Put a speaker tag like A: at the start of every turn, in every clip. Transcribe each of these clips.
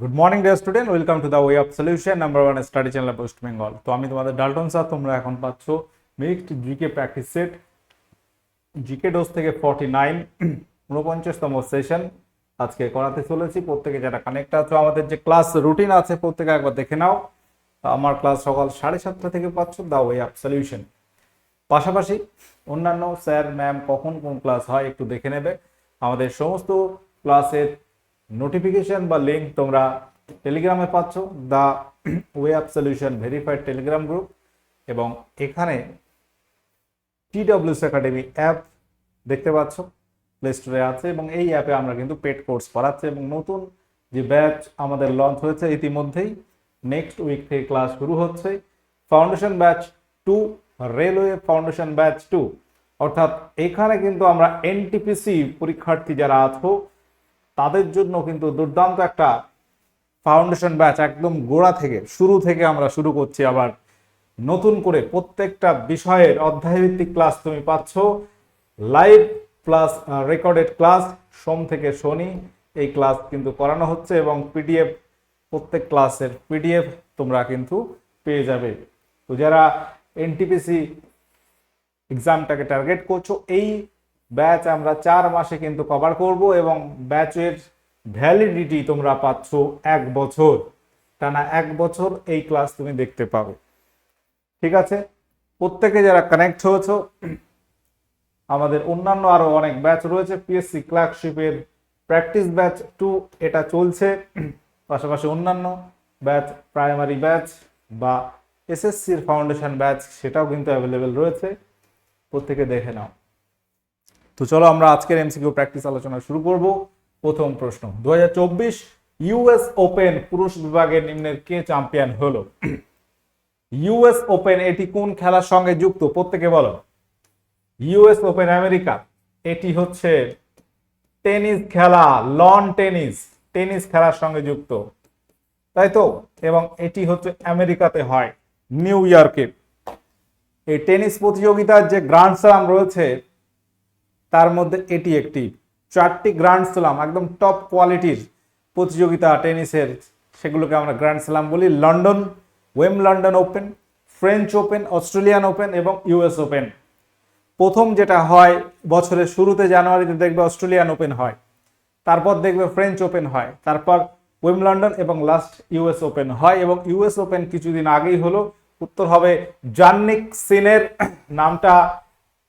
A: Good morning dear student welcome to the way of solution number one study channel West Bengal তো আমি তোমাদের Dalton sir তোমরা এখন পাচ্ছ mixed GK practice set GK dose থেকে forty nine উনপঞ্চাশতম session আজকে করাতে চলেছি। প্রত্যেকে যারা কানেক্ট আছো, আমাদের যে ক্লাস রুটিন আছে, প্রত্যেকে একবার দেখে নাও। আমার ক্লাস সকাল সাড়ে সাতটা থেকে পাচ্ছ দ্য ওয়ে অফ সলিউশন পাশাপাশি অন্যান্য স্যার ম্যাম কখন কোন ক্লাস হয় একটু দেখে নেবে। আমাদের সমস্ত ক্লাসের নোটিফিকেশন বা লিঙ্ক তোমরা টেলিগ্রামে পাচ্ছ the way of solution verified Telegram group এবং এখানে টিডব্লিউস একাডেমি অ্যাপ দেখতে পাচ্ছ প্লে স্টোরে আছে এবং এই অ্যাপে আমরা কিন্তু পেড কোর্স করাচ্ছি এবং নতুন যে ব্যাচ আমাদের লঞ্চ হয়েছে ইতিমধ্যেই নেক্সট উইক থেকে ক্লাস শুরু হচ্ছে। Foundation batch two railway foundation batch two অর্থাৎ এখানে কিন্তু আমরা এনটিপিসি পরীক্ষার্থী যারা আছো তাদের জন্য কিন্তু দুর্দান্ত একটা ফাউন্ডেশন ব্যাচ একদম গোড়া থেকে, শুরু থেকে আমরা শুরু করছি আবার নতুন করে প্রত্যেকটা বিষয়ের অধ্যায়ভিত্তিক ক্লাস তুমি পাচ্ছ। লাইভ প্লাস রেকর্ডেড ক্লাস সোম থেকে শনি এই ক্লাস কিন্তু করানো হচ্ছে এবং পিডিএফ প্রত্যেক ক্লাসের পিডিএফ তোমরা কিন্তু পেয়ে যাবে। তো যারা এনটিপিসি এক্সামটাকে টার্গেট করছ, এই ব্যাচ আমরা চার মাসে কিন্তু কভার করব এবং ব্যাচের ভ্যালিডিটি তোমরা পাচ্ছ এক বছর। টানা এক বছর এই ক্লাস তুমি দেখতে পাবে। ঠিক আছে? প্রত্যেকে যারা কানেক্ট হয়েছো, আমাদের অন্যান্য আরও অনেক ব্যাচ রয়েছে পিএসসি ক্লার্কশিপের প্র্যাকটিস ব্যাচ টু এটা চলছে। পাশাপাশি অন্যান্য ব্যাচ প্রাইমারি ব্যাচ বা এসএসসির ফাউন্ডেশন ব্যাচ সেটাও কিন্তু অ্যাভেলেবেল রয়েছে। প্রত্যেকে দেখে নাও। তো চলো আমরা আজকের এমসিকিউ প্র্যাকটিস আলোচনা শুরু করব। প্রথম প্রশ্ন দু হাজার চব্বিশ ইউএস ওপেন পুরুষ বিভাগের নিম্নের কে চ্যাম্পিয়ন হলো? ইউএস ওপেন এটি কোন খেলার সঙ্গে যুক্ত? প্রত্যেকে বলো। ইউএস ওপেন আমেরিকা, এটি হচ্ছে টেনিস খেলা লন টেনিস টেনিস খেলার সঙ্গে যুক্ত। তাই তো? এবং এটি হচ্ছে আমেরিকাতে হয়, নিউ ইয়র্কে। এই টেনিস প্রতিযোগিতার যে গ্র্যান্ড স্লাম রয়েছে তার মধ্যে এটি একটি। চারটি গ্র্যান্ড স্লাম একদম টপ কোয়ালিটির প্রতিযোগিতা টেনিসের, সেগুলোকে আমরা গ্র্যান্ড স্লাম বলি। London, Wimbledon open, French open, Australian open এবং ইউএস ওপেন। প্রথম যেটা হয় বছরের শুরুতে জানুয়ারিতে দেখবে অস্ট্রেলিয়ান ওপেন হয়। তারপর দেখবে ফ্রেঞ্চ ওপেন হয়। তারপর ওয়েম লন্ডন এবং লাস্ট ইউএস ওপেন হয় এবং ইউএস ওপেন কিছুদিন আগেই হলো। উত্তর হবে জান্নিক সিনের, নামটা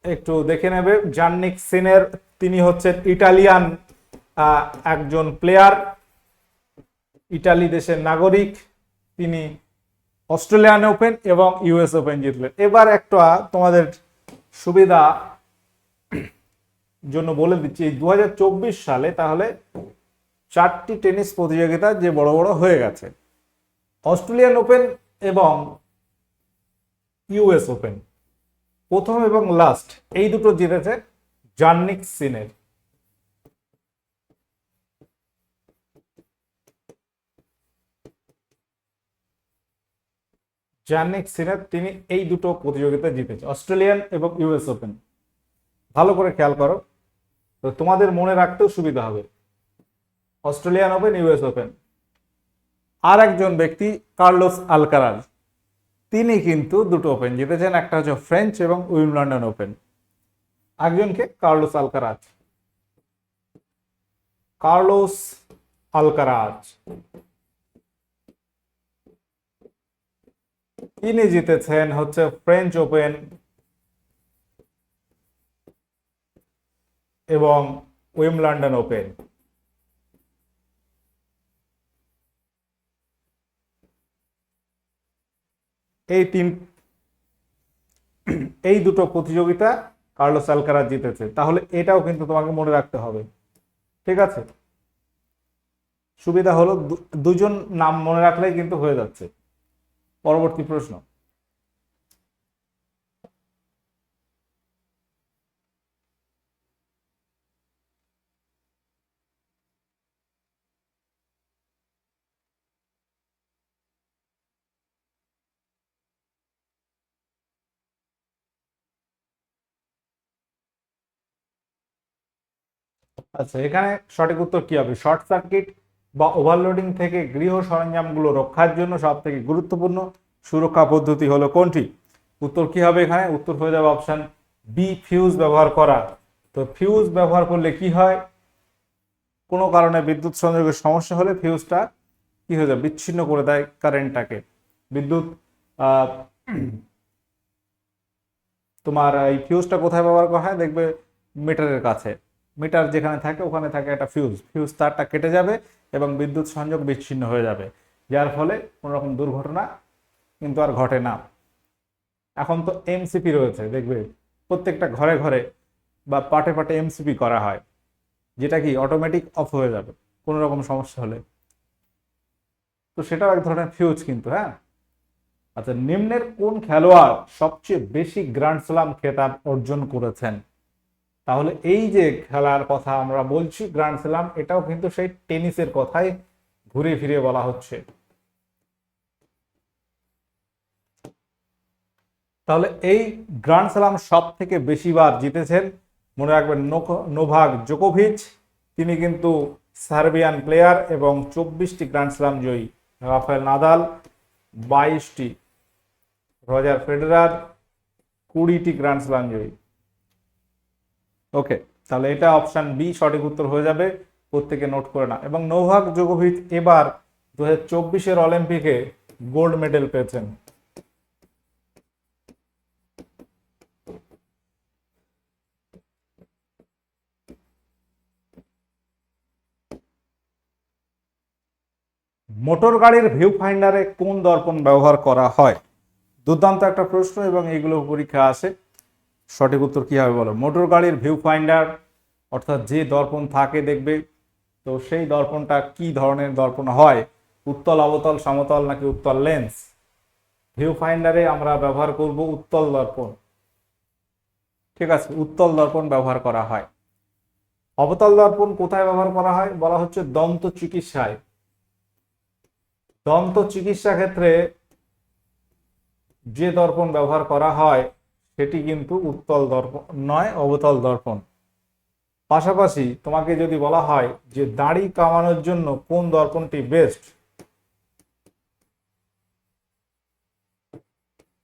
A: একটু দেখে নেবে। জার্নিক সিনের তিনি হচ্ছেন ইটালিয়ান একজন প্লেয়ার ইটালি দেশের নাগরিক। তিনি অস্ট্রেলিয়ান ওপেন এবং ইউএস ওপেন জিতলেন। এবার একটা তোমাদের সুবিধা জন্য বলে দিচ্ছি দু হাজার চব্বিশ সালে তাহলে চারটি টেনিস প্রতিযোগিতা যে বড় বড় হয়ে গেছে। অস্ট্রেলিয়ান ওপেন এবং ইউএস ওপেন। প্রথম এবং লাস্ট এই দুটো জিতেছে জার্নিক সিনের জার্নিক সিনের তিনি এই দুটো প্রতিযোগিতা জিতেছে অস্ট্রেলিয়ান এবং ইউএস ওপেন ভালো করে খেয়াল করো, তো তোমাদের মনে রাখতেও সুবিধা হবে। অস্ট্রেলিয়ান ওপেন ইউএস ওপেন আর একজন ব্যক্তি, কার্লোস আলকারাজ। তিনি কিন্তু দুটো ওপেন জিতেছেন, একটা হচ্ছে ফ্রেঞ্চ এবং উইমলন্ডন ওপেন একজনকে কার্লোস আলকারাজ। Carlos Alcaraz. তিনি জিতেছেন হচ্ছে ফ্রেঞ্চ ওপেন এবং উইমলন্ডন ওপেন এই তিন, এই দুটো প্রতিযোগিতা কার্লো আলকারাজ জিতেছে। তাহলে এটাও কিন্তু তোমাকে মনে রাখতে হবে। ঠিক আছে? সুবিধা হলো দুজন নাম মনে রাখলেই কিন্তু হয়ে যাচ্ছে। পরবর্তী প্রশ্ন। আচ্ছা এখানে সঠিক উত্তর কি হবে? শর্ট সার্কিট বা ওভারলোডিং থেকে গৃহ সরঞ্জামগুলো রক্ষার জন্য সব থেকে গুরুত্বপূর্ণ সুরক্ষা পদ্ধতি হলো কোনটি? উত্তর কি হবে এখানে? উত্তর হয়ে যাবে অপশান বি ফিউজ ব্যবহার করা। তো ফিউজ ব্যবহার করলে কি হয়? কোনো কারণে বিদ্যুৎ সংযোগের সমস্যা হলে ফিউজটা কি হয়ে যায় বিচ্ছিন্ন করে দেয় কারেন্টটাকে বিদ্যুৎ তোমার এই ফিউজটা কোথায় ব্যবহার করা হয়? দেখবে মিটারের কাছে। মিটার যেখানে থাকে, ওখানে থাকে একটা ফিউজ ফিউজ তারটা কেটে যাবে এবং বিদ্যুৎ সংযোগ বিচ্ছিন্ন হয়ে যাবে। যার ফলে কোনো রকম দুর্ঘটনা কিন্তু আর ঘটে না। এখন তো এমসিপি রয়েছে, দেখবে? প্রত্যেকটা ঘরে ঘরে বা পাটে পাটে এমসিপি করা হয়, যেটা কি অটোমেটিক অফ হয়ে যাবে, কোনো রকম সমস্যা হলে। তো সেটাও এক ধরনের ফিউজ কিন্তু হ্যাঁ? আচ্ছা নিম্নের কোন খেলোয়াড় সবচেয়ে বেশি গ্র্যান্ড স্লাম খেতাব অর্জন করেছেন? তাহলে এই যে খেলার কথা আমরা বলছি গ্র্যান্ড স্লাম এটাও কিন্তু সেই টেনিসের কথাই ঘুরে ফিরে বলা হচ্ছে। তাহলে এই গ্র্যান্ড স্লাম সব থেকে বেশিবার জিতেছেন, মনে রাখবেন নোভাক জোকোভিচ। তিনি কিন্তু সার্বিয়ান প্লেয়ার এবং চব্বিশটি গ্র্যান্ড স্লাম জয়ী। রাফেল নাদাল, বাইশটি। রজার ফেডেরার, কুড়িটি গ্র্যান্ড স্লাম জয়ী। ওকে তাহলে এটা অপশন বি সঠিক উত্তর হয়ে যাবে, প্রত্যেকে নোট করে না এবং নোভাক জোকোভিচ এবার দু হাজার অলিম্পিকে গোল্ড মেডেল পেয়েছেন। মোটর গাড়ির ভিউ ফাইন্ডারে কোন দর্পণ ব্যবহার করা হয়? দুর্দান্ত একটা প্রশ্ন এবং এগুলো পরীক্ষা আসে। সঠিক উত্তর কি হবে বলো? মোটর গাড়ির ভিউ ফাইন্ডার অর্থাৎ যে দর্পণ থাকে দেখবে। তো সেই দর্পণটা কি ধরনের দর্পণ হয়? উত্তল, অবতল, সমতল নাকি উত্তল লেন্স ভিউ ফাইন্ডারে আমরা ব্যবহার করব উত্তল দর্পণ। ঠিক আছে, উত্তল দর্পণ ব্যবহার করা হয়। অবতল দর্পণ কোথায় ব্যবহার করা হয়? বলা হচ্ছে দন্ত চিকিৎসায়। দন্ত চিকিৎসা ক্ষেত্রে যে দর্পণ ব্যবহার করা হয় সেটি কিন্তু উত্তল দর্পণ নয়, অবতল দর্পণ। পাশাপাশি তোমাকে যদি বলা হয় যে দাড়ি কামানোর জন্য কোন দর্পণটি বেস্ট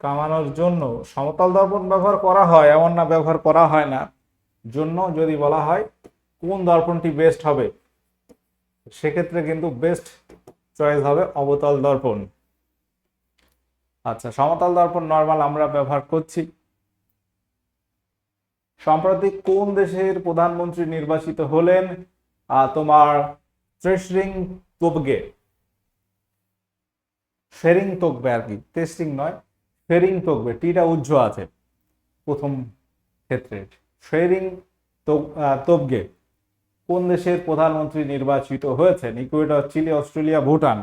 A: কামানোর জন্য সমতল দর্পণ ব্যবহার করা হয়, এমন না ব্যবহার করা হয় না। জন্য যদি বলা হয় কোন দর্পণটি বেস্ট হবে? সেক্ষেত্রে কিন্তু বেস্ট চয়েস হবে অবতল দর্পণ। আচ্ছা সমতল দর্পণ নর্মাল আমরা ব্যবহার করছি। সম্প্রতি কোন দেশের প্রধানমন্ত্রী নির্বাচিত হলেন? তোমার ট্রেসরিং তোবগে শেরিং তোকবে আর কি। টেস্টিং নয় শেরিং তোকবে টিটা উজ্জ্ব আছে প্রথম ক্ষেত্রে। শেরিং তোবগে কোন দেশের প্রধানমন্ত্রী নির্বাচিত হয়েছে ইকুয়েডর, চিলি, অস্ট্রেলিয়া, ভুটান।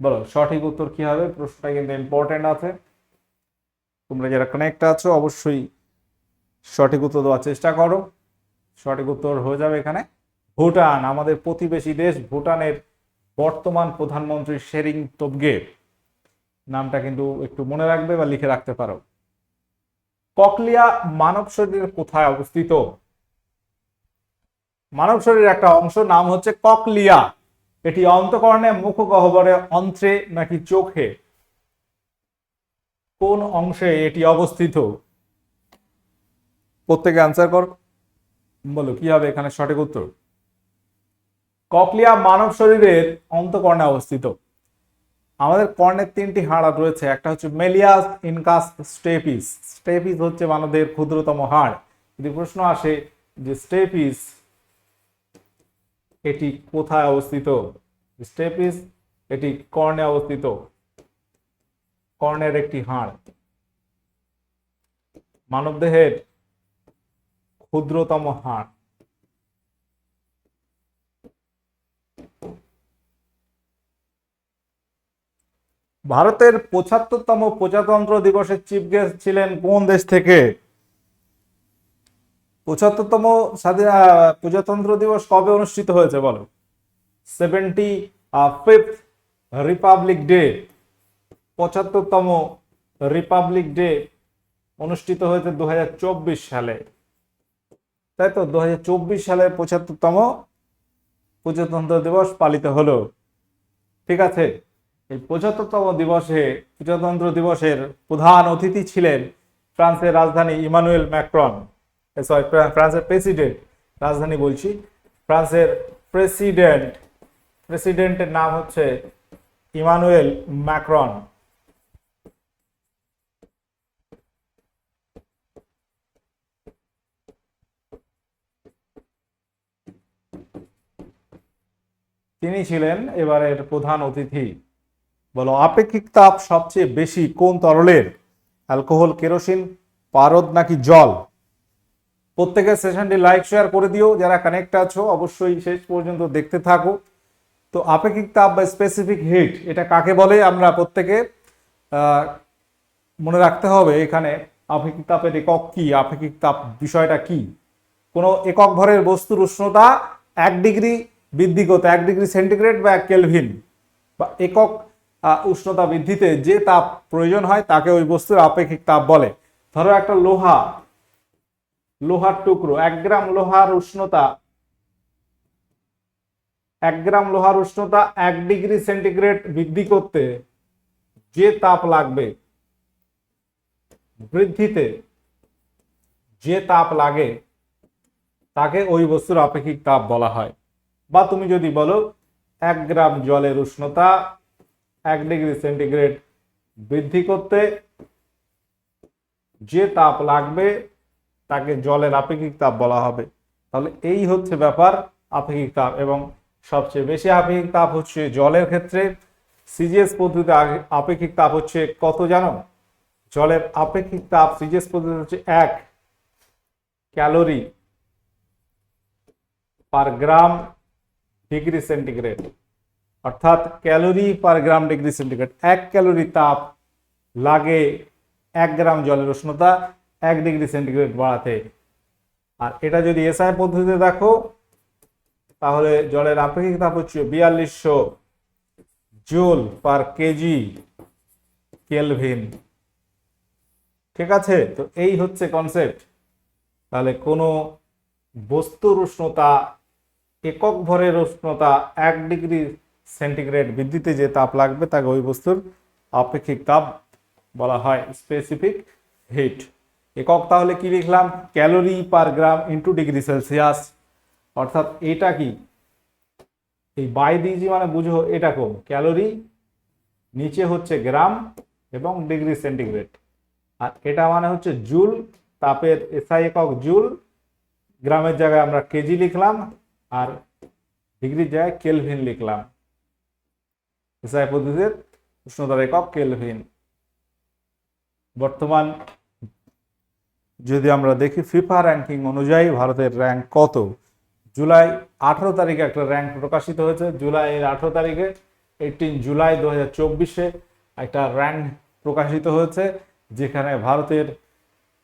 A: বলো, সঠিক উত্তর কি হবে? প্রশ্নটা কিন্তু ইম্পর্টেন্ট আছে। তোমরা যারা কানেক্ট আছো, অবশ্যই সঠিক উত্তর দেওয়ার চেষ্টা করো। সঠিক উত্তর হয়ে যাবে এখানে। ভুটান, আমাদের প্রতিবেশী দেশ ভুটানের বর্তমান প্রধানমন্ত্রী শেরিং তোবগে। নামটা কিন্তু একটু মনে রাখবে বা লিখে রাখতে পারো। ককলিয়া মানব শরীরের কোথায় অবস্থিত? মানব শরীরের একটা অংশ, নাম হচ্ছে ককলিয়া। এটি অন্তকর্ণে মুখ গহ্বরে অন্ত্রে নাকি চোখে? কোন অংশে এটি অবস্থিত? প্রত্যেকে অ্যান্সার কর। বলো, কি হবে এখানে সঠিক উত্তর? ককলিয়া মানব শরীরের অন্তকর্ণে অবস্থিত। আমাদের কর্ণের তিনটি হাড় রয়েছে, একটা হচ্ছে মেলিয়াস ইনকাস স্টেপিস। স্টেপিস হচ্ছে মানবদের ক্ষুদ্রতম হাড়। যদি প্রশ্ন আসে যে স্টেপিস, এটি কোথায় অবস্থিত? স্টেপিস, এটি কর্ণে অবস্থিত। কর্ণের একটি হাড়। মানবদেহের ক্ষুদ্রতম হাড় ভারতের পঁচাত্তরতম প্রজাতন্ত্র দিবসের চিফ গেস্ট ছিলেন কোন দেশ থেকে? পঁচাত্তরতম স্বাধীন প্রজাতন্ত্র দিবস কবে অনুষ্ঠিত হয়েছে বলো? সেভেন্টি ফিফথ রিপাবলিক ডে পঁচাত্তরতম রিপাবলিক ডে অনুষ্ঠিত হয়েছে দু হাজার চব্বিশ সালে। তাই তো দু সালে পঁচাত্তরতম প্রজাতন্ত্র দিবস পালিত হলো। ঠিক আছে? এই পঁচাত্তরতম দিবসে প্রজাতন্ত্র দিবসের প্রধান অতিথি ছিলেন ফ্রান্সের রাজধানী ইমানুয়েল ম্যাক্রন। সরি ফ্রান্সের প্রেসিডেন্ট, রাজধানী বলছি। ফ্রান্সের প্রেসিডেন্ট, প্রেসিডেন্টের নাম হচ্ছে ইমানুয়েল ম্যাক্রন। তিনি ছিলেন এবারের প্রধান অতিথি। বলো, আপেক্ষিক তাপ সবচেয়ে বেশি কোন তরলের? অ্যালকোহল, কেরোসিন, পারদ নাকি জল? প্রত্যেকের সেশনটি লাইক, শেয়ার করে দিও। যারা কানেক্ট আছো, অবশ্যই শেষ পর্যন্ত দেখতে থাকো। তো আপেক্ষিক তাপ বা স্পেসিফিক হিট এটা কাকে বলে? আমরা প্রত্যেকে মনে রাখতে হবে এখানে আপেক্ষিক তাপের একক কি? আপেক্ষিক তাপ বিষয়টা কি? কোনো একক ভরের বস্তুর উষ্ণতা এক ডিগ্রি বৃদ্ধি করতে এক ডিগ্রি সেন্টিগ্রেড বা এক কেলভিন বা একক উষ্ণতা বৃদ্ধিতে যে তাপ প্রয়োজন হয় তাকে ওই বস্তুর আপেক্ষিক তাপ বলে। ধরো একটা লোহা, লোহার টুকরো, এক গ্রাম লোহার উষ্ণতা, এক গ্রাম লোহার উষ্ণতা এক ডিগ্রি সেন্টিগ্রেড বৃদ্ধি করতে যে তাপ লাগবে, বৃদ্ধিতে যে তাপ লাগে, তাকে ওই বস্তুর আপেক্ষিক তাপ বলা হয়। বা তুমি যদি বলো এক গ্রাম জলের উষ্ণতা এক ডিগ্রি সেন্টিগ্রেড বৃদ্ধি করতে যে তাপ লাগবে তাকে জলের আপেক্ষিক তাপ বলা হবে। তাহলে এই হচ্ছে ব্যাপার আপেক্ষিক তাপ এবং সবচেয়ে বেশি আপেক্ষিক তাপ হচ্ছে জলের ক্ষেত্রে। সিজিএস পদ্ধতিতে আপেক্ষিক তাপ হচ্ছে কত জানো? জলের আপেক্ষিক তাপ সিজিএস পদ্ধতি হচ্ছে এক calorie per gram degree centigrade. অর্থাৎ calorie per gram degree centigrade. এক ক্যালোরি তাপ লাগে এক গ্রাম জলের উষ্ণতা এক ডিগ্রি সেন্টিগ্রেড বাড়াতে। আর এটা যদি এসআই পদ্ধতিতে দেখো, তাহলে জলের আপেক্ষিক তাপ হচ্ছে বিয়াল্লিশশো জুল পার কেজি কেলভিন। ঠিক আছে? তো এই হচ্ছে কনসেপ্ট তাহলে কোনো বস্তুর উষ্ণতা একক ভরের উষ্ণতা এক ডিগ্রি সেন্টিগ্রেড বৃদ্ধিতে যে তাপ লাগবে তাকে ওই বস্তুর আপেক্ষিক তাপ বলা হয় স্পেসিফিক হিট একক তাহলে কি লিখলাম? Calorie per gram into degree Celsius অর্থাৎ এটা কি? এই বাই দিয়েছি মানে বুঝো এটা কম। ক্যালোরি নিচে হচ্ছে গ্রাম এবং ডিগ্রি সেন্টিগ্রেড আর এটা মানে হচ্ছে জুল তাপের এসআই একক জুল গ্রামের জায়গায় আমরা কেজি লিখলাম। আর ডিগ্রির জায়গায় কেলভিন লিখলাম। এসআই পদ্ধতির উষ্ণতার একক কেলভিন। বর্তমান যদি আমরা দেখি ফিফা র্যাঙ্কিং অনুযায়ী ভারতের র্যাঙ্ক কত? জুলাই আঠারো তারিখে একটা র্যাঙ্ক প্রকাশিত হয়েছে। জুলাইয়ের আঠারো তারিখে এইটিন জুলাই দু চব্বিশে একটা র্যাঙ্ক প্রকাশিত হয়েছে, যেখানে ভারতের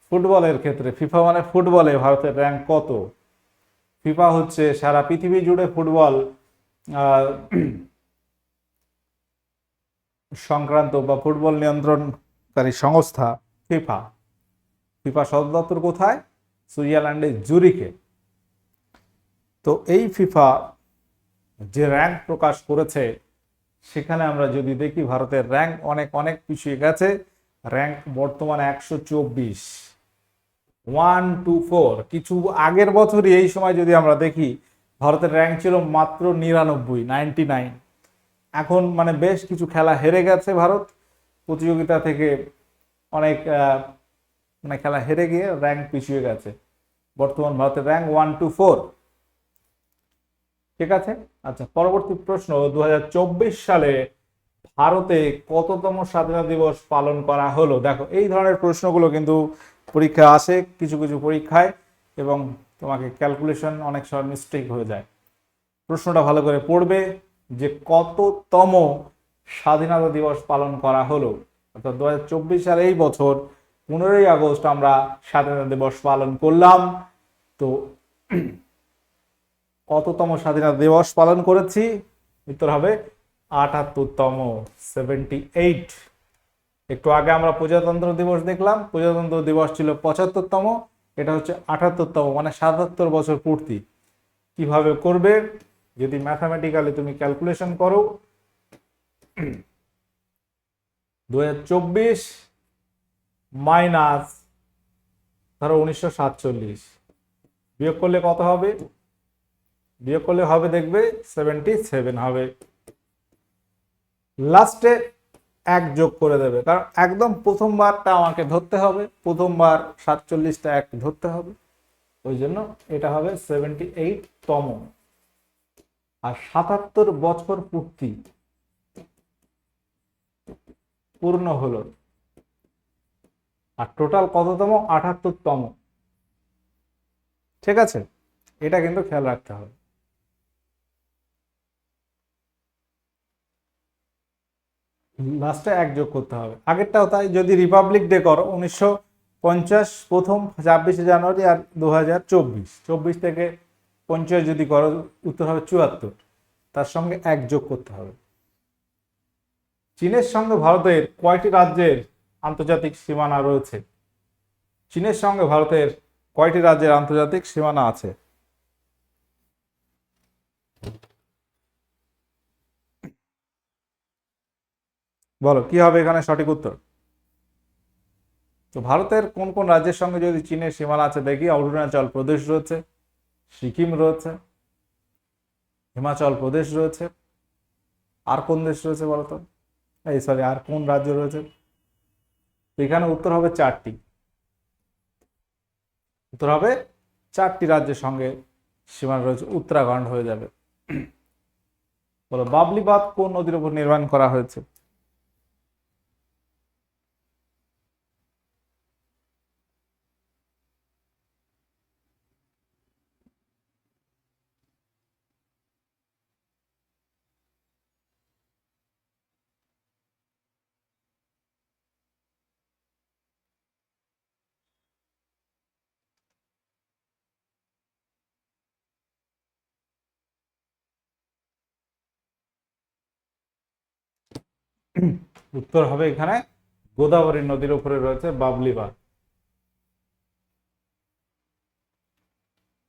A: ফুটবলের ক্ষেত্রে, ফিফা মানে ফুটবলে ভারতের র্যাঙ্ক কত? ফিফা হচ্ছে সারা পৃথিবী জুড়ে ফুটবল সংক্রান্ত বা ফুটবল নিয়ন্ত্রণকারী সংস্থা ফিফা। ফিফা সদর দপ্তর কোথায়? সুইজারল্যান্ডের জুরিকে তো এই ফিফা যে র্যাঙ্ক প্রকাশ করেছে, সেখানে আমরা যদি দেখি, ভারতের র্যাঙ্ক অনেক অনেক পিছিয়ে গেছে। র্যাঙ্ক বর্তমানে একশো চব্বিশ। ওয়ান টু ফোর কিছু আগের বছরই এই সময় যদি আমরা দেখি, ভারতের র্যাঙ্ক ছিল মাত্র নিরানব্বই নাইনটি নাইন এখন মানে বেশ কিছু খেলা হেরে গেছে ভারত। প্রতিযোগিতা থেকে অনেক মানে খেলা হেরে গিয়ে র্যাঙ্ক পিছিয়ে গেছে। বর্তমান ভারতের র্যাঙ্ক ওয়ান টু ফোর ঠিক আছে? আচ্ছা পরবর্তী প্রশ্ন। দু হাজার চব্বিশ সালে ভারতে কততম স্বাধীনতা দিবস পালন করা হলো? দেখো, এই ধরনের প্রশ্নগুলো কিন্তু পরীক্ষা আসে, কিছু কিছু পরীক্ষায় এবং তোমাকে ক্যালকুলেশন অনেক সময় মিস্টেক হয়ে যায়। প্রশ্নটা ভালো করে পড়বে যে কততম স্বাধীনতা দিবস পালন করা হলো? অর্থাৎ দু হাজার চব্বিশ সালে এই বছর, পনেরোই আগস্ট আমরা স্বাধীনতা দিবস পালন করলাম। তো কততম স্বাধীনতা দিবস পালন করেছি? উত্তর হবে আটাত্তরতম সেভেন্টি এইট একটু আগে আমরা প্রজাতন্ত্র দিবস দেখলাম। প্রজাতন্ত্র দিবস ছিল পঁচাত্তরতম, এটা হচ্ছে আটাত্তরতম মানে সাতাত্তর বছর পূর্তি। কীভাবে করবে? যদি ম্যাথামেটিক্যালি তুমি ক্যালকুলেশন করো দু হাজার চব্বিশ মাইনাস ধরো উনিশশো সাতচল্লিশ। বিয়োগ করলে কত হবে? বিয়োগ করলে হবে দেখবে সেভেন্টি সেভেন হবে লাস্টে এক যোগ করে দেবে। কারণ একদম প্রথমবারটা আমাকে ধরতে হবে, প্রথমবার সাতচল্লিশটা এক ধরতে হবে। ওই জন্য এটা হবে সেভেন্টি এইট তম। আর সাতাত্তর বছর পূর্তি পূর্ণ হলো। আর টোটাল কততম? আঠাত্তরতম ঠিক আছে? এটা কিন্তু খেয়াল রাখতে হবে। লাস্টে এক যোগ করতে হবে। আগেরটাও তাই, যদি রিপাবলিক ডে করো, উনিশশো পঞ্চাশ প্রথম ছাব্বিশে জানুয়ারি আর দু হাজার চব্বিশ। চব্বিশ থেকে পঞ্চাশ যদি করো, উত্তর হবে চুয়াত্তর। তার সঙ্গে এক যোগ করতে হবে। চীনের সঙ্গে ভারতের কয়টি রাজ্যের আন্তর্জাতিক সীমানা রয়েছে? চীনের সঙ্গে ভারতের কয়টি রাজ্যের আন্তর্জাতিক সীমানা আছে? বলো, কি হবে এখানে সঠিক উত্তর? তো ভারতের কোন কোন রাজ্যের সঙ্গে যদি চীনের সীমানা আছে, দেখি, অরুণাচল প্রদেশ রয়েছে, সিকিম রয়েছে, হিমাচল প্রদেশ রয়েছে, আর কোন দেশ রয়েছে বলতো এই সরি আর কোন রাজ্য রয়েছে? এখানে উত্তর হবে চারটি। উত্তর হবে চারটি রাজ্যের সঙ্গে সীমানা রয়েছে, উত্তরাখণ্ড হয়ে যাবে। বলো বাবলি বাঁধ কোন নদীর উপর নির্মাণ করা হয়েছে? উত্তর হবে এখানে, গোদাবরী নদীর উপরে রয়েছে বাবলি বাঁধ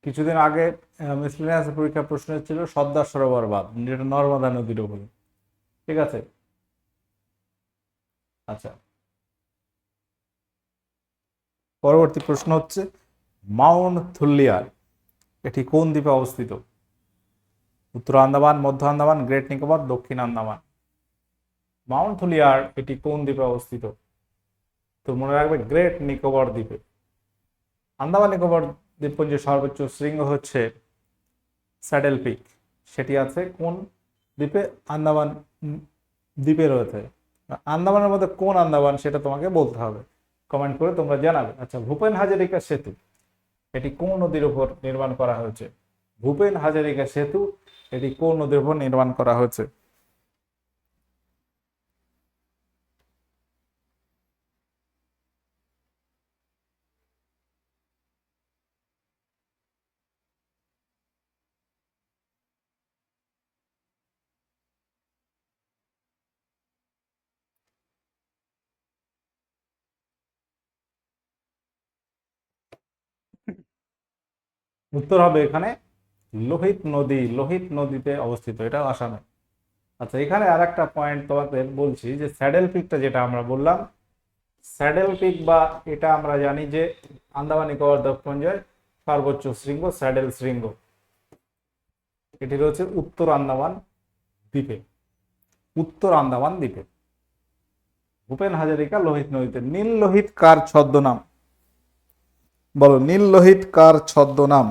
A: কিছুদিন আগে মিসলিনিয়াস পরীক্ষা প্রশ্ন ছিল সর্দার সরোবর বাঁধ, যেটা নর্মদা নদীর উপরে। ঠিক আছে? আচ্ছা। পরবর্তী প্রশ্ন হচ্ছে, মাউন্ট থুল্লিয়ার এটি কোন দ্বীপে অবস্থিত? উত্তর আন্দামান, মধ্য আন্দামান, গ্রেট নিকোবর, দক্ষিণ আন্দামান। মাউন্ট থুলিয়ার এটি কোন দ্বীপে অবস্থিত? তো মনে রাখবে গ্রেট নিকোবর দ্বীপে। আন্দামান নিকোবর দ্বীপপুঞ্জের সর্বোচ্চ শৃঙ্গ হচ্ছে স্যাডেল পিক। সেটি আছে কোন দ্বীপে? আন্দামান দ্বীপে রয়েছে। আন্দামানের মধ্যে কোন আন্দামান সেটা তোমাকে বলতে হবে। কমেন্ট করে তোমরা জানাবে। আচ্ছা ভূপেন হাজারিকা সেতু। এটি কোন নদীর উপর নির্মাণ করা হয়েছে? ভূপেন হাজারিকা সেতু। এটি কোন নদীর উপর নির্মাণ করা হয়েছে? উত্তর হবে এখানে লোহিত নদী, লোহিত নদীতে অবস্থিত, এটা আসামে। আচ্ছা এখানে আর একটা পয়েন্ট তোমাদের বলছি যে স্যাডেল পিকটা যেটা আমরা বললাম, স্যাডেল পিক বা এটা আমরা জানি যে আন্দামান নিকোবর দ্বীপপুঞ্জের সর্বোচ্চ শৃঙ্গ, স্যাডেল শৃঙ্গ। এটি রয়েছে উত্তর আন্দামান দ্বীপে। উত্তর আন্দামান দ্বীপে। ভূপেন হাজারিকা লোহিত নদীতে, নীল লোহিত কার ছদ্মনাম? বলো, নীল লোহিত কার ছদ্মনাম?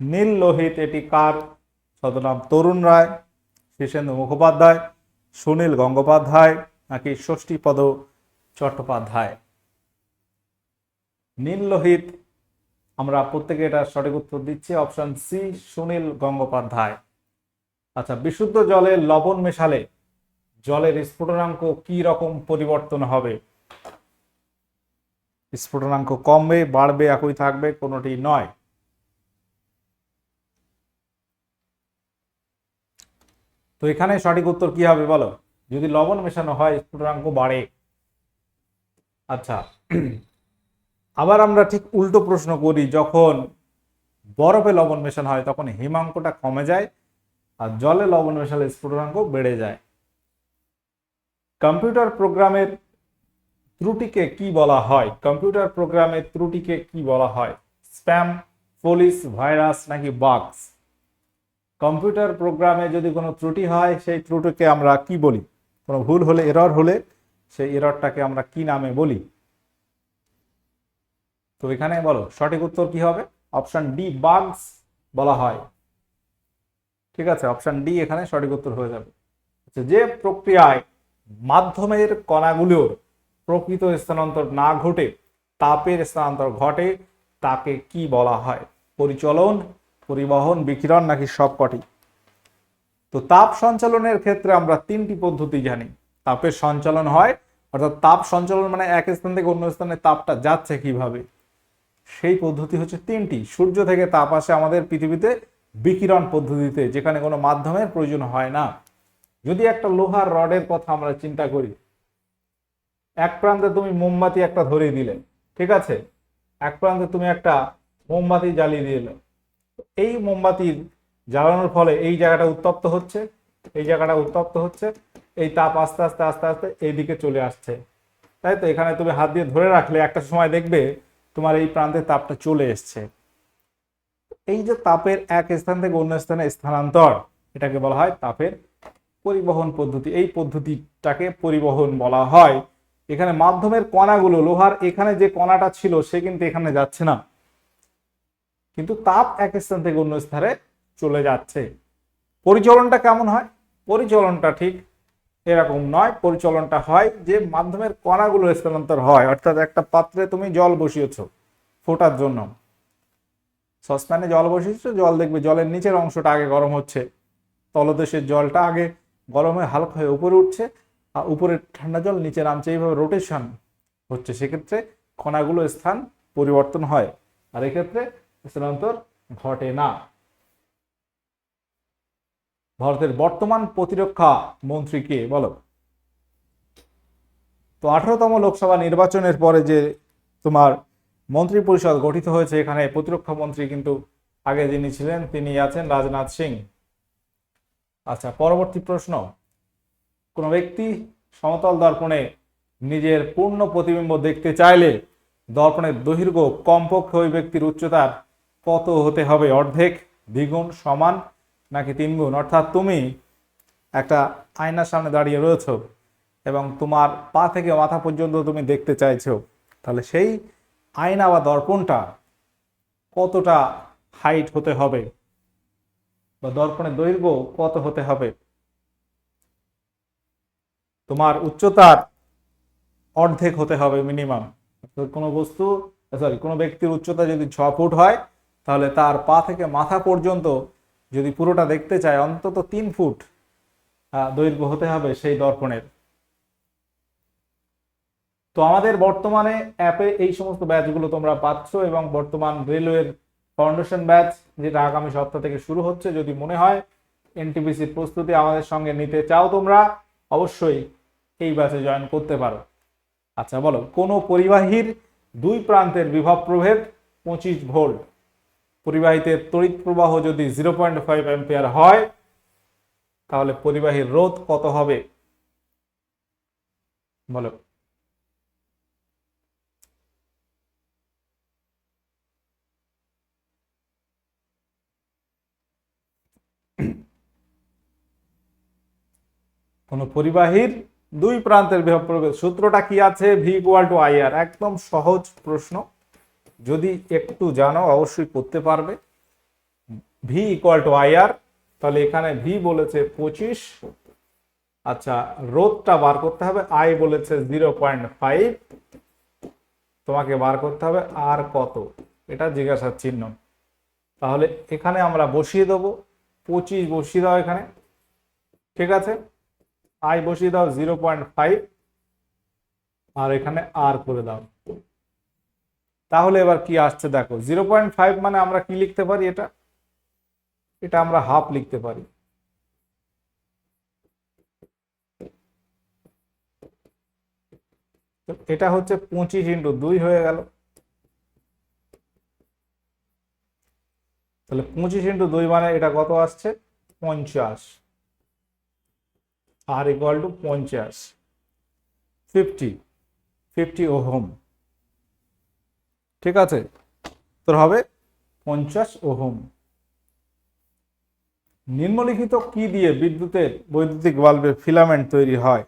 A: নীল লোহিত, এটি কার ছদ্মনাম? তরুণ রায়, শীর্ষেন্দু মুখোপাধ্যায়, সুনীল গঙ্গোপাধ্যায়, নাকি ষষ্ঠীপদ চট্টোপাধ্যায়? নীল লোহিত, আমরা প্রত্যেকে এটা সঠিক উত্তর দিচ্ছি, অপশন সি, সুনীল গঙ্গোপাধ্যায়। আচ্ছা বিশুদ্ধ জলে লবণ মেশালে জলের স্ফুটনাঙ্ক কি রকম পরিবর্তন হবে? স্ফুটনাঙ্ক কমবে, বাড়বে, একই থাকবে, কোনোটি নয়। তো এখানে সঠিক উত্তর কি হবে বলো? যদি লবণ মেশানো হয়, স্ফুটনাঙ্ক বাড়ে। আচ্ছা আবার আমরা ঠিক উল্টো প্রশ্ন করি, যখন বরফে লবণ মেশানো হয়, তখন হিমাঙ্কটা কমে যায় আর জলে লবণ মেশালে স্ফুটনাঙ্ক বেড়ে যায়। কম্পিউটার প্রোগ্রামের ত্রুটিকে কি বলা হয়? কম্পিউটার প্রোগ্রামের ত্রুটিকে কি বলা হয়? স্প্যাম পুলিশ ভাইরাস নাকি বাক্স কম্পিউটার প্রোগ্রামে যদি কোনো ত্রুটি হয় সেই ত্রুটিকে আমরা কি বলি? কোনো ভুল হলে এরর হলে সেই এররটাকে আমরা কি নামে বলি? তো এখানে বলো সঠিক উত্তর কি হবে? অপশন ডি বাগস বলা হয়। ঠিক আছে অপশন ডি এখানে সঠিক উত্তর হয়ে যাবে। আচ্ছা, যে প্রক্রিয়ায় মাধ্যমের কণাগুলোর প্রকৃত স্থানান্তর না ঘটে, তাপের স্থানান্তর ঘটে, তাকে কি বলা হয়? পরিচলন, পরিবহন, বিকিরণ নাকি সবকটি? তো তাপ সঞ্চালনের ক্ষেত্রে আমরা তিনটি পদ্ধতি জানি। তাপের সঞ্চালন হয়, অর্থাৎ তাপ সঞ্চালন মানে এক স্থান থেকে অন্য স্থানে তাপটা যাচ্ছে কীভাবে? সেই পদ্ধতি হচ্ছে তিনটি। সূর্য থেকে তাপ আসে আমাদের পৃথিবীতে বিকিরণ পদ্ধতিতে, যেখানে কোনো মাধ্যমের প্রয়োজন হয় না। যদি একটা লোহার রডের কথা আমরা চিন্তা করি, এক প্রান্তে তুমি মোমবাতি একটা ধরিয়ে দিলে, ঠিক আছে? এক প্রান্তে তুমি একটা মোমবাতি জ্বালিয়ে দিলে। এই মোমবাতির জ্বালানোর ফলে এই জায়গাটা উত্তপ্ত হচ্ছে, এই জায়গাটা উত্তপ্ত হচ্ছে, এই তাপ আস্তে আস্তে আস্তে আস্তে এইদিকে চলে আসছে। তাই তো এখানে তুমি হাত দিয়ে ধরে রাখলে একটা সময় দেখবে তোমার এই প্রান্তে তাপটা চলে এসছে। এই যে তাপের এক স্থান থেকে অন্য স্থানে স্থানান্তর, এটাকে বলা হয় তাপের পরিবহন পদ্ধতি, এই পদ্ধতিটাকে পরিবহন বলা হয়। এখানে মাধ্যমের কণাগুলো, লোহার এখানে যে কণাটা ছিল, সে কিন্তু এখানে যাচ্ছে না। কিন্তু তাপ এক স্থান থেকে অন্য স্থানে চলে যাচ্ছে। পরিচলনটা কেমন হয়? পরিচলনটা ঠিক এরকম নয়। পরিচলনটা হয় যে মাধ্যমের কণাগুলো স্থানান্তর হয়। অর্থাৎ একটা পাত্রে তুমি জল বসিয়েছ ফোটার জন্য। সসপ্যানে জল বসিয়েছো, জল দেখবে জলের নিচের অংশটা আগে গরম হচ্ছে। তলদেশের জলটা আগে গরমে হালকা হয়ে উপরে উঠছে, আর উপরে ঠান্ডা জল, নিচে নামছে। এইভাবে রোটেশন হচ্ছে। সেক্ষেত্রে কণাগুলো স্থান পরিবর্তন হয়, আর এক্ষেত্রে স্থানান্তর ঘটে না। ভারতের বর্তমান প্রতিরক্ষা মন্ত্রী কে? বলো। তো আঠারোতম লোকসভা নির্বাচনের পরে যে তোমার মন্ত্রী পরিষদ গঠিত হয়েছে, এখানে প্রতিরক্ষা মন্ত্রী কিন্তু আগে যিনি ছিলেন, তিনি আছেন রাজনাথ সিং। আচ্ছা পরবর্তী প্রশ্ন। কোনো ব্যক্তি সমতল দর্পণে নিজের পূর্ণ প্রতিবিম্ব দেখতে চাইলে দর্পণের দৈর্ঘ্য কমপক্ষে ওই ব্যক্তির উচ্চতার কত হতে হবে? অর্ধেক, দ্বিগুণ, সমান, নাকি তিনগুণ? অর্থাৎ তুমি একটা আয়নার সামনে দাঁড়িয়ে রয়েছো এবং তোমার পা থেকে মাথা পর্যন্ত তুমি দেখতে চাইছো। তাহলে সেই আয়না বা দর্পণটা কতটা হাইট হতে হবে? বা দর্পণের দৈর্ঘ্য কত হতে হবে? তোমার উচ্চতার অর্ধেক হতে হবে মিনিমাম কোনো বস্তু সরি কোনো ব্যক্তির উচ্চতা যদি ছ ফুট হয়, তাহলে তার পা থেকে মাথা পর্যন্ত যদি পুরোটা দেখতে চায়, অন্তত তিন ফুট দৈর্ঘ্য হতে হবে সেই দর্পণের। তো আমাদের বর্তমানে অ্যাপে এই সমস্ত ব্যাচগুলো তোমরা পাচ্ছ এবং বর্তমান রেলওয়ের ফাউন্ডেশন ব্যাচ যেটা আগামী সপ্তাহ থেকে শুরু হচ্ছে, যদি মনে হয় এনটিপিসির প্রস্তুতি আমাদের সঙ্গে নিতে চাও তোমরা, অবশ্যই এই ব্যাচে জয়েন করতে পারো। আচ্ছা বলো, কোন পরিবাহীর দুই প্রান্তের বিভব প্রভেদ পঁচিশ ভোল্ট। পরিবাহীতে তড়িৎ প্রবাহ যদি জিরো পয়েন্ট ফাইভ অ্যাম্পিয়ার হয়, তাহলে পরিবাহীর রোধ কত হবে? বলো। কোন পরিবাহীর দুই প্রান্তের বিভব প্রভেদ সূত্রটা কি আছে? V equal to I R একদম সহজ প্রশ্ন। যদি একটু জানো, অবশ্যই করতে পারবে। V equal to I R তাহলে এখানে ভি বলেছে পঁচিশ। আচ্ছা রোধটা বার করতে হবে। আই বলেছে জিরো পয়েন্ট ফাইভ তোমাকে বার করতে হবে, আর কত? এটা জিজ্ঞাসার চিহ্ন। তাহলে এখানে আমরা বসিয়ে দেবো। পঁচিশ বসিয়ে দাও এখানে। ঠিক আছে? আই বসিয়ে দাও জিরো পয়েন্ট ফাইভ আর এখানে আর করে দাও। তাহলে এবার কি আসছে দেখো জিরো পয়েন্ট ফাইভ মানে আমরা কি লিখতে পারি এটা? এটা আমরা হাফ লিখতে পারি। এটা হচ্ছে পঁচিশ ইন্টু দুই হয়ে গেল। তাহলে পঁচিশ ইন্টু দুই মানে এটা কত আসছে? পঞ্চাশ। আর ইকুয়াল টু পঞ্চাশ ফিফটি ফিফটি ওহম ঠিক আছে? তোর হবে পঞ্চাশ ওহম নিম্নলিখিত কি দিয়ে বিদ্যুতের বৈদ্যুতিক বাল্বের ফিলামেন্ট তৈরি হয়?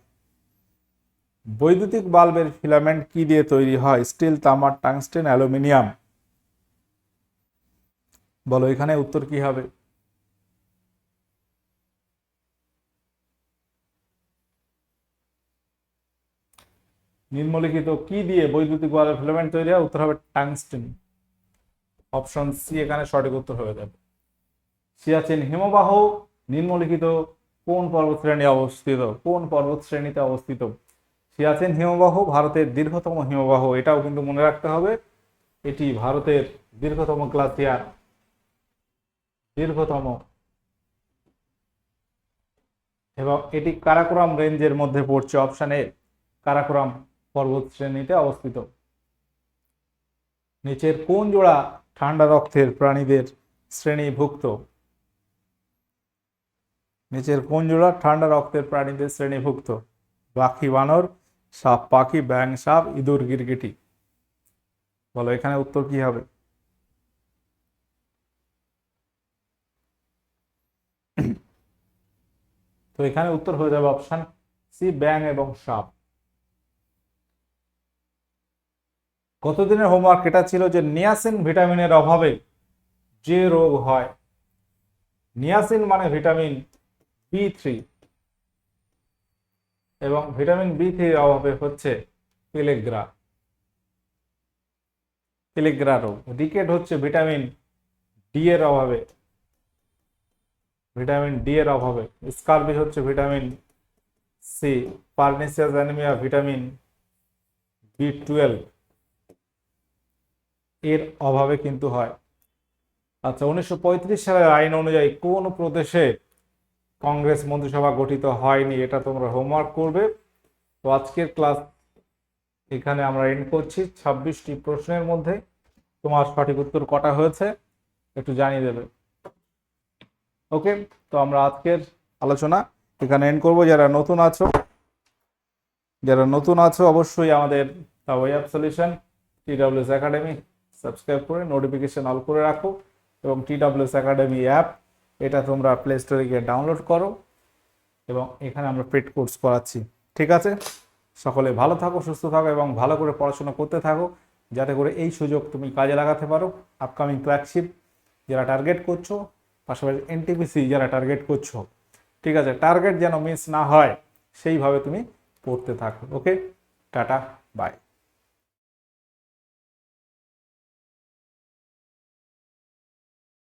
A: বৈদ্যুতিক বাল্বের ফিলামেন্ট কি দিয়ে তৈরি হয়? স্টিল, তামার, টাংস্টেন, অ্যালুমিনিয়াম। বলো, এখানে উত্তর কি হবে? নিম্নলিখিত কি দিয়ে বৈদ্যুতিক বাল্বের ফিলামেন্ট তৈরি হয়? উত্তর হবে টাংস্টেন। অপশন সি এখানে সঠিক উত্তর হয়ে যাবে। সিয়াচেন হিমবাহ, নিম্নলিখিত কোন পর্বতশ্রেণী অবস্থিত? কোন পর্বতশ্রেণীতে অবস্থিত? সিয়াচেন হিমবাহ ভারতের দীর্ঘতম হিমবাহ, এটাও কিন্তু মনে রাখতে হবে। এটি ভারতের দীর্ঘতম গ্লাসিয়ার দীর্ঘতম। এবং এটি কারাকোরাম রেঞ্জের মধ্যে পড়ছে অপশন এ কারাকোরাম। পর্বত শ্রেণীতে অবস্থিত। নিচের কোন জোড়া ঠান্ডা রক্তের প্রাণীদের শ্রেণীভুক্ত? নিচের কোন জোড়া ঠান্ডা রক্তের প্রাণীদের শ্রেণীভুক্ত? পাখি বানর, সাপ পাখি ব্যাং সাপ, ইঁদুর, গিরগিটি। বলো, এখানে উত্তর কি হবে? তো এখানে উত্তর হয়ে যাবে অপশন সি ব্যাং এবং সাপ। কতদিনের হোমওয়ার্ক এটা ছিল যে নিয়াসিন ভিটামিনের অভাবে যে রোগ হয়। নিয়াসিন মানে ভিটামিন বি থ্রি এবং ভিটামিন বি থ্রির অভাবে হচ্ছে পেলেগ্রা। পেলেগ্রা রোগ। রিকেট হচ্ছে ভিটামিন ডি এর অভাবে। ভিটামিন ডি এর অভাবে। স্কারবি হচ্ছে vitamin C pernicious anaemia vitamin B twelve এর অভাবে কিন্তু হয়। আচ্ছা উনিশশো পঁয়ত্রিশ সালের আইন অনুযায়ী কোন প্রদেশে কংগ্রেস মন্ত্রিসভা গঠিত হয়নি, এটা তোমরা হোমওয়ার্ক করবে। তো আজকের ক্লাস এখানে আমরা এন্ড করছি। ছাব্বিশটি প্রশ্নের মধ্যে তোমার সঠিক উত্তর কটা হয়েছে, একটু জানিয়ে দেবে। ওকে, তো আমরা আজকের আলোচনা এখানে এন্ড করব। যারা নতুন আছো, যারা নতুন আছো, অবশ্যই আমাদের way app solution TWS academy subscribe করে নোটিফিকেশন অল করে রাখো এবং টিডাব্লিউএস একাডেমি অ্যাপ এটা তোমরা প্লে স্টোরে গিয়ে ডাউনলোড করো এবং এখানে আমরা পেড কোর্স করাচ্ছি ঠিক আছে? সকলে ভালো থাকো, সুস্থ থাকো এবং ভালো করে পড়াশোনা করতে থাকো, যাতে করে এই সুযোগ তুমি কাজে লাগাতে পারো। আপকামিং ক্লার্কশিপ যারা টার্গেট করছ, পাশাপাশি এনটিপিসি যারা টার্গেট করছ, ঠিক আছে? টার্গেট যেন মিস না হয়, সেইভাবে তুমি পড়তে থাকো ওকে টাটা বাই